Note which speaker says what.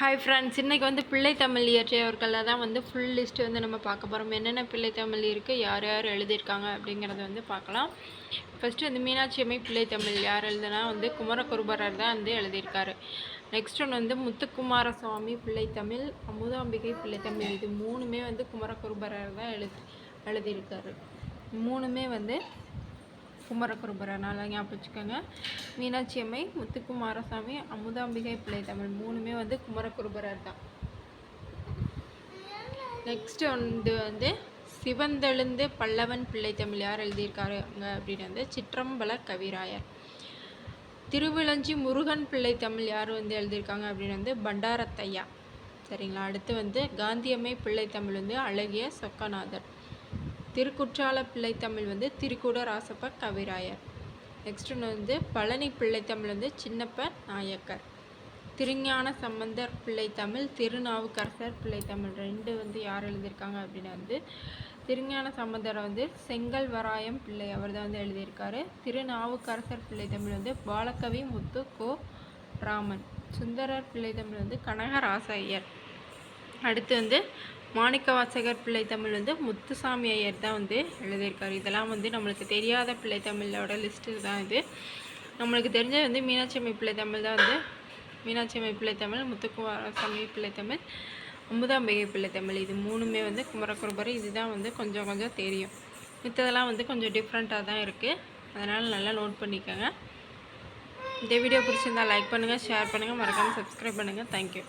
Speaker 1: Hi friends இன்றைக்கி வந்து பிள்ளை தமிழ் இயற்றியவர்களில் தான் வந்து ஃபுல் லிஸ்ட்டு வந்து நம்ம பார்க்க போகிறோம் என்னென்ன பிள்ளை தமிழ் இருக்குது யார் யார் எழுதியிருக்காங்க? அப்படிங்கிறத வந்து பார்க்கலாம். ஃபஸ்ட்டு வந்து மீனாட்சி அம்மை பிள்ளை தமிழ் யார் எழுதுனா வந்து குமரகுருபரர் தான் வந்து எழுதியிருக்காரு. நெக்ஸ்ட் ஒன்று வந்து முத்துக்குமார சுவாமி பிள்ளை தமிழ் அமுதாம்பிகை பிள்ளை தமிழ். இது மூணுமே வந்து குமரகுருபரர் தான் எழுதி எழுதியிருக்காரு. மூணுமே வந்து குமரகுருபரர் நல்லா ஞாபகம் வச்சுக்கோங்க. மீனாட்சி அம்மை முத்துக்குமாரசாமி அமுதாம்பிகை பிள்ளை தமிழ் மூணுமே வந்து குமரகுருபரர் தான். நெக்ஸ்ட் வந்து வந்து சிவந்தெழுந்து பல்லவன் பிள்ளை தமிழ் யார் எழுதியிருக்காருங்க அப்படின்னு வந்து சிற்றம்பல கவிராயர். திருவிளஞ்சி முருகன் பிள்ளை தமிழ் யார் வந்து எழுதியிருக்காங்க அப்படின்னு வந்து பண்டாரத்தையா. சரிங்களா? அடுத்து வந்து காந்தியம்மை பிள்ளை தமிழ் வந்து அழகிய சொக்கநாதர். திருக்குற்றால பிள்ளைத்தமிழ் வந்து திருக்கூட ராசப்ப கவிராயர். நெக்ஸ்ட் ஒன்று வந்து பழனி பிள்ளைத்தமிழ் வந்து சின்னப்ப நாயக்கர். திருஞான சம்பந்தர் பிள்ளைத்தமிழ் திருநாவுக்கரசர் பிள்ளைத்தமிழ் ரெண்டு வந்து யார் எழுதியிருக்காங்க அப்படின்னா வந்து திருஞான சம்பந்தர் வந்து செங்கல் வராயம் பிள்ளை அவர் தான் வந்து எழுதியிருக்காரு. திருநாவுக்கரசர் பிள்ளை தமிழ் வந்து பாலகவி முத்து கோ ராமன். சுந்தரர் பிள்ளை தமிழ் வந்து கனகராச ஐயர் அடுத்து வந்து மாணிக்கவாசகர் பிள்ளை தமிழ் வந்து முத்துசாமி ஐயர் தான் வந்து எழுதியிருக்காரு. இதெல்லாம் வந்து நம்மளுக்கு தெரியாத பிள்ளை தமிழோட லிஸ்ட்டு தான் இது. நம்மளுக்கு தெரிஞ்ச வந்து மீனாட்சி அம்மை பிள்ளை தமிழ் தான் வந்து. மீனாட்சி அம்மை பிள்ளை தமிழ் முத்துக்குமாரசாமி பிள்ளை தமிழ் அமுதாம்பிகை பிள்ளை தமிழ் இது மூணுமே வந்து குமரகுருபர். இதுதான் வந்து கொஞ்சம் கொஞ்சம் தெரியும். மித்ததெல்லாம் வந்து கொஞ்சம் டிஃப்ரெண்ட்டாக தான் இருக்குது அதனால் நல்லா நோட் பண்ணிக்கோங்க. இந்த வீடியோ பிடிச்சிருந்தா லைக் பண்ணுங்கள் ஷேர் பண்ணுங்கள் மறக்காமல் சப்ஸ்கிரைப் பண்ணுங்கள் தேங்க்யூ